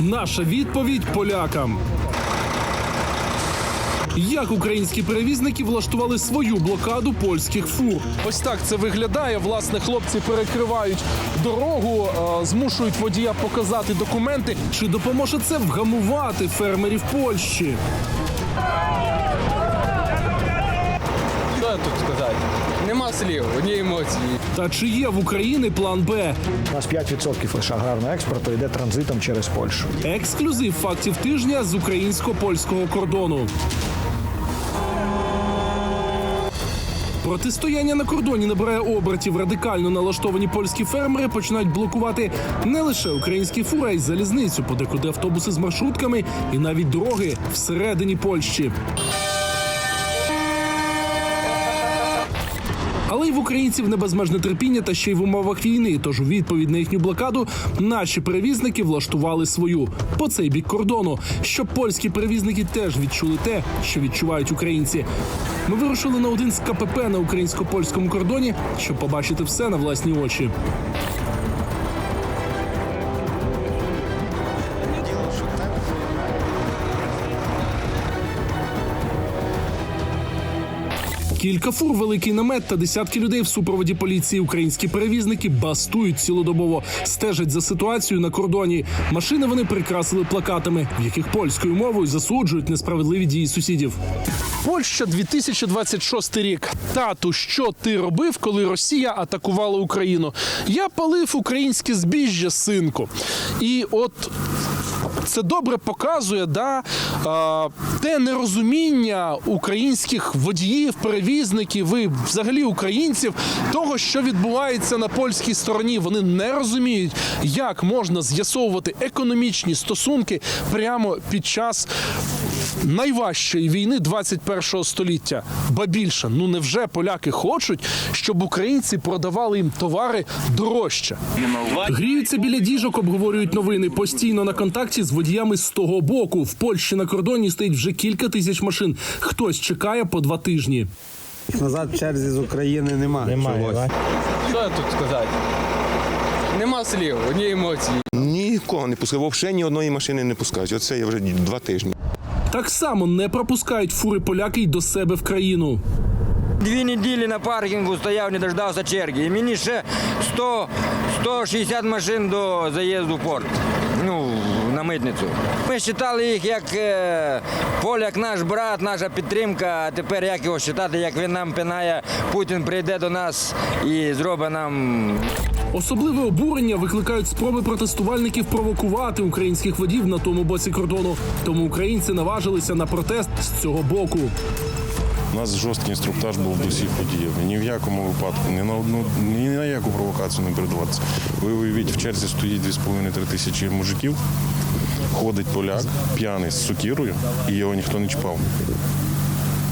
Наша відповідь полякам. Як українські перевізники влаштували свою блокаду польських фур? Ось так це виглядає. Власне, хлопці перекривають дорогу, е, змушують водія показати документи. Чи допоможе це вгамувати фермерів Польщі? Нема слів, одні емоції. Та чи є в Україні план Б? У нас 5% лише аграрного експорту йде транзитом через Польщу. Ексклюзив фактів тижня з українсько-польського кордону. Протистояння на кордоні набирає обертів. Радикально налаштовані польські фермери починають блокувати не лише українські фури, а й залізницю, подекуди автобуси з маршрутками і навіть дороги всередині Польщі. Але й в українців не безмежне терпіння та ще й в умовах війни. Тож у відповідь на їхню блокаду наші перевізники влаштували свою по цей бік кордону, щоб польські перевізники теж відчули те, що відчувають українці. Ми вирушили на один з КПП на українсько-польському кордоні, щоб побачити все на власні очі. Кілька фур, великий намет та десятки людей в супроводі поліції. Українські перевізники бастують цілодобово, стежать за ситуацією на кордоні. Машини вони прикрасили плакатами, в яких польською мовою засуджують несправедливі дії сусідів. Польща 2026 рік. Тату, що ти робив, коли Росія атакувала Україну? Я палив українське збіжжя, синку. І от це добре показує да, те нерозуміння українських водіїв, перевізників і взагалі українців того, що відбувається на польській стороні. Вони не розуміють, як можна з'ясовувати економічні стосунки прямо під час найважчої війни 21 століття. Ба більше, ну невже поляки хочуть, щоб українці продавали їм товари дорожче? Гріються біля діжок, обговорюють новини постійно на контакті з водіями з того боку. В Польщі на кордоні стоїть вже кілька тисяч машин. Хтось чекає по два тижні. Назад в черзі з України нема. чогось. Що тут сказати? Нема слів, одні емоції. Нікого не пускав. Взагалі ні одної машини не пускають. Оце я вже два тижні. Так само не пропускають фури поляки й до себе в країну. Дві неділі на паркінгу стояв, не дождався черги. І мені ще 100, 160 машин до заїзду в порт. Ну, на митницю. Ми вважали їх як е, поляк наш брат, наша підтримка. А тепер як його вважати, як він нам пинає, Путін прийде до нас і зробить нам Особливе обурення викликають спроби протестувальників провокувати українських водів на тому боці кордону. Тому українці наважилися на протест з цього боку. У нас жорсткий інструктаж був до всіх подіїв. Ні в якому випадку, ні на одну, ні на яку провокацію не передаватися. Ви уявіть, в черзі стоїть 2,5-3 тисячі мужиків, ходить поляк, п'яний з сукірою, і його ніхто не чіпав.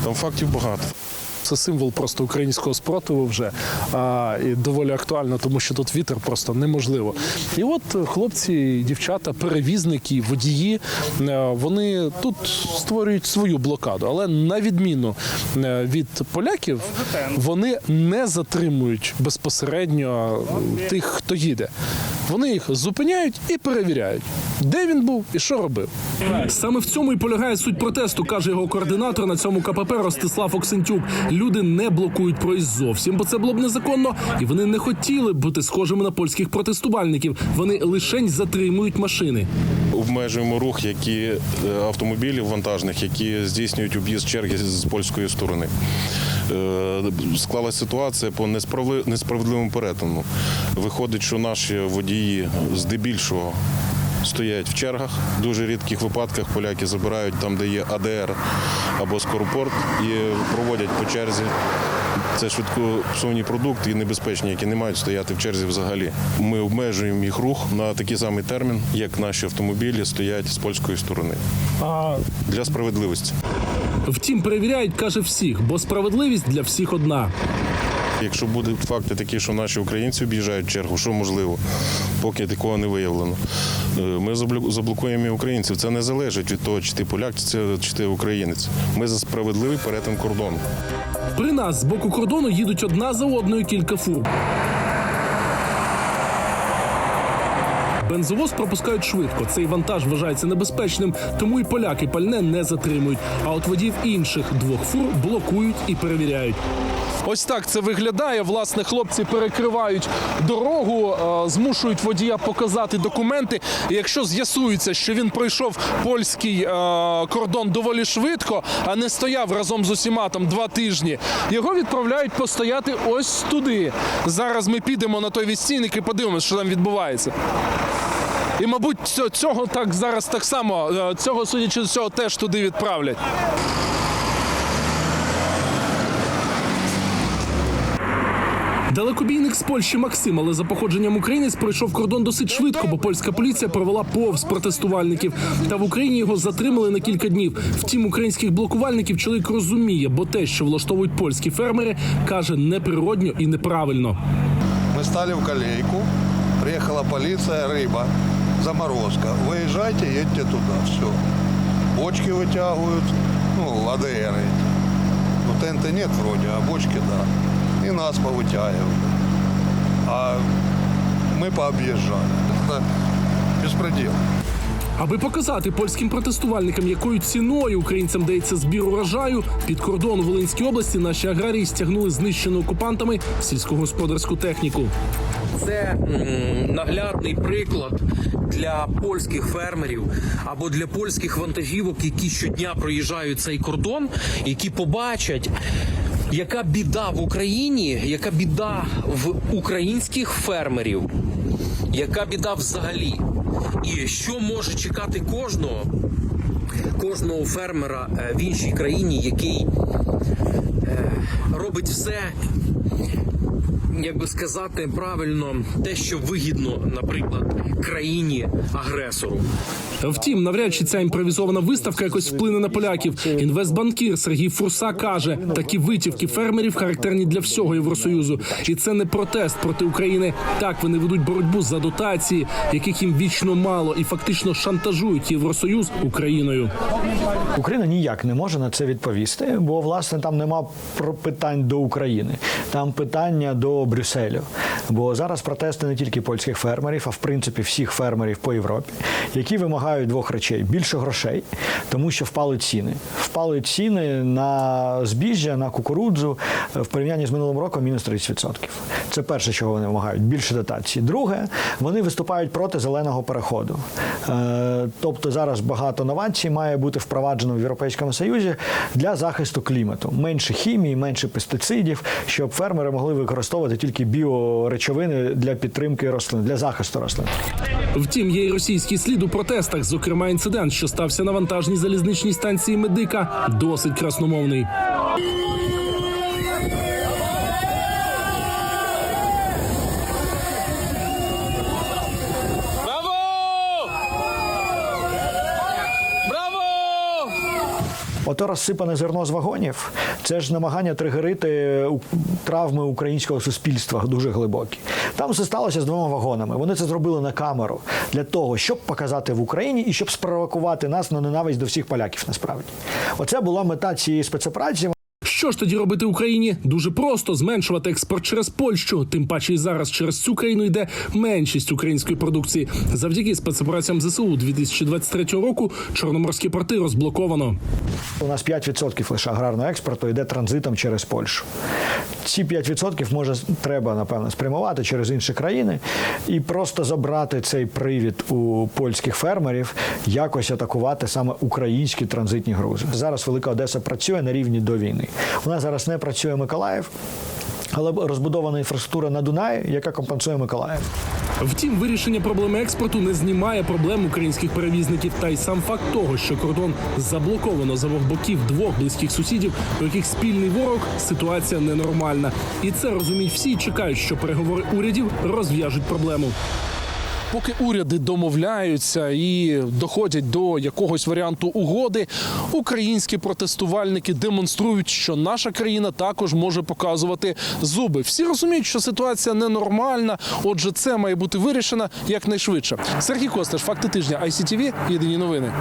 Там фактів багато. Це символ просто українського спротиву вже а, і доволі актуально, тому що тут вітер просто неможливо. І от хлопці, дівчата, перевізники, водії, е, вони тут створюють свою блокаду, але на відміну е, від поляків, вони не затримують безпосередньо тих, хто їде. Вони їх зупиняють і перевіряють, де він був і що робив. Саме в цьому і полягає суть протесту, каже його координатор на цьому КПП Ростислав Оксентюк. Люди не блокують проїзд зовсім, бо це було б незаконно, і вони не хотіли б бути схожими на польських протестувальників. Вони лишень затримують машини. Обмежуємо рух, які е, автомобілів вантажних, які здійснюють об'їзд черги з польської сторони. Е, Склалася ситуація по несправедливому перетину. Виходить, що наші водії здебільшого стоять в чергах. В дуже рідких випадках поляки забирають там, де є АДР або скоропорт, і проводять по черзі. Це швидкопсовні продукти і небезпечні, які не мають стояти в черзі взагалі. Ми обмежуємо їх рух на такий самий термін, як наші автомобілі стоять з польської сторони. Для справедливості. Втім, перевіряють, каже всіх, бо справедливість для всіх одна. Якщо будуть факти такі, що наші українці об'їжджають чергу, що можливо, поки такого не виявлено. Е, Ми заблокуємо українців. Це не залежить від того, чи ти поляк, чи це- чи ти українець. Ми за справедливий перетин кордону. При нас з боку кордону їдуть одна за одною кілька фур. Бензовоз пропускають швидко. Цей вантаж вважається небезпечним, тому і поляки пальне не затримують. А от водіїв інших двох фур блокують і перевіряють. Ось так це виглядає. Власне, хлопці перекривають дорогу, е, змушують водія показати документи. Якщо з'ясується, що він пройшов польський е, кордон доволі швидко, а не стояв разом з усіма там два тижні, його відправляють постояти ось туди. Зараз ми підемо на той відстійник і подивимося, що там відбувається. І, мабуть, цього, цього так зараз так само, е, цього, судячи з цього, теж туди відправлять. Далекобійник з Польщі Максим, але за походженням українець пройшов кордон досить швидко, бо польська поліція провела повз протестувальників. Та в Україні його затримали на кілька днів. Втім, українських блокувальників чоловік розуміє, бо те, що влаштовують польські фермери, каже неприродньо і неправильно. Мы стали в колейку, приехала полиция, рыба, заморозка. Выезжайте, едьте туда, все. Бочки вытягивают, ну, АДР эти. Ну, тенты нет вроде, а бочки да. И нас повытягивали. А мы пообъезжали. Это беспредел. Аби показати польським протестувальникам, якою ціною українцям дається збір урожаю, під кордон у Волинській області наші аграрії стягнули знищену окупантами сільськогосподарську техніку. Це м, наглядний приклад для польських фермерів або для польських вантажівок, які щодня проїжджають цей кордон, які побачать. яка біда в Україні, яка біда в українських фермерів, яка біда взагалі? І що може чекати кожного, кожного фермера е, в іншій країні, який е, робить все, як би сказати правильно, те, що вигідно, наприклад, країні агресору. Втім, навряд чи ця імпровізована виставка якось вплине на поляків. Інвестбанкір Сергій Фурса каже, такі витівки фермерів характерні для всього Євросоюзу, і це не протест проти України. Так вони ведуть боротьбу за дотації, яких їм вічно мало, і фактично шантажують Євросоюз Україною. Україна ніяк не може на це відповісти, бо власне там нема про- питань до України, там питання до Bruxelles. Бо зараз протести не тільки польських фермерів, а в принципі всіх фермерів по Європі, які вимагають двох речей: більше грошей, тому що впали ціни. Впали ціни на збіжжя, на кукурудзу в порівнянні з минулим роком мінус 30%. Це перше, чого вони вимагають більше дотацій. Друге, вони виступають проти зеленого переходу. Е, Тобто зараз багато новацій має бути впроваджено в Європейському Союзі для захисту клімату. Менше хімії, менше пестицидів, щоб фермери могли використовувати тільки біоречовини для підтримки рослин, для захисту рослин. Втім, є й російський слід у протестах. Зокрема, інцидент, що стався на вантажній залізничній станції медика, досить красномовний. Ото розсипане зерно з вагонів це ж намагання тригерити травми українського суспільства дуже глибокі. Там все сталося з двома вагонами. Вони це зробили на камеру для того, щоб показати в Україні і щоб спровокувати нас на ненависть до всіх поляків. Насправді, оце була мета цієї спецоперації. Що ж тоді робити Україні? Дуже просто зменшувати експорт через Польщу. Тим паче і зараз через цю країну йде меншість української продукції. Завдяки спецопераціям ЗСУ 2023 року чорноморські порти розблоковано. У нас 5% лише аграрного експорту йде транзитом через Польщу. Ці 5% може треба напевно спрямувати через інші країни і просто забрати цей привід у польських фермерів, якось атакувати саме українські транзитні грузи. Зараз Велика Одеса працює на рівні до війни. У нас зараз не працює Миколаїв. Але розбудована інфраструктура на Дунаї, яка компенсує Миколаїв. Втім, вирішення проблеми експорту не знімає проблем українських перевізників. Та й сам факт того, що кордон заблоковано з обох боків двох близьких сусідів, у яких спільний ворог, ситуація ненормальна. І це розуміють всі і чекають, що переговори урядів розв'яжуть проблему. Поки уряди домовляються і доходять до якогось варіанту угоди, українські протестувальники демонструють, що наша країна також може показувати зуби. Всі розуміють, що ситуація ненормальна. Отже, це має бути вирішено якнайшвидше. Сергій Костеш, факти тижня ICTV, Єдині новини.